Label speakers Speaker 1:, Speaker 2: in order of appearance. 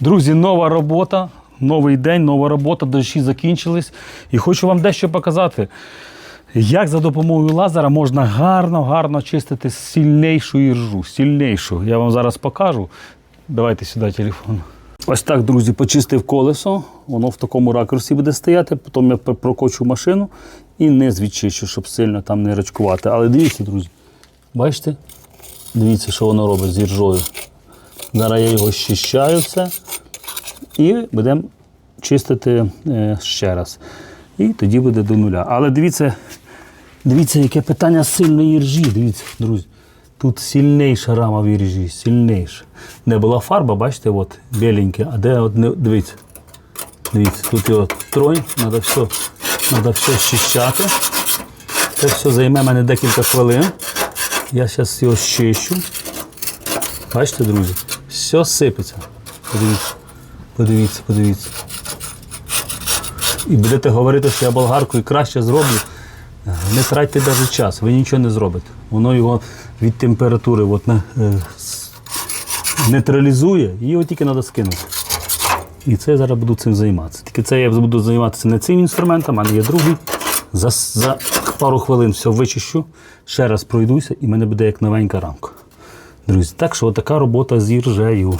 Speaker 1: Друзі, нова робота, новий день, нова робота, дощі закінчились. І хочу вам дещо показати, як за допомогою лазера можна гарно, гарно чистити сильнішу іржу. Сильнішу. Я вам зараз покажу. Давайте сюди телефон. Ось так, друзі, почистив колесо. Воно в такому ракурсі буде стояти. Потім я прокочу машину і не відчищу, щоб сильно там не рачкувати. Але дивіться, друзі, бачите? Дивіться, що воно робить з іржою. Зараз я його щищаю все і будемо чистити е, ще раз. І тоді буде до нуля. Але дивіться, дивіться, яке питання сильної іржі. Дивіться, друзі. Тут сильніша рама в іржі, сильніша. Не була фарба, бачите, от біленьке, а де от не дивіться. Дивіться, тут його тронь, треба все, треба все щищати. Це все займе мене декілька хвилин. Я зараз його щищу. Бачите, друзі, все сипеться. Подивіться, подивіться, подивіться. І будете говорити, що я болгаркою краще зроблю. Не тратьте навіть час, ви нічого не зробите. Воно його від температури от, е, нейтралізує, і його тільки треба скинути. І це я зараз буду цим займатися. Тільки це я буду займатися не цим інструментом, а не є другий. За, за пару хвилин все вичищу, ще раз пройдуся, і в мене буде як новенька рамка. Друзі, так що така робота з іржею.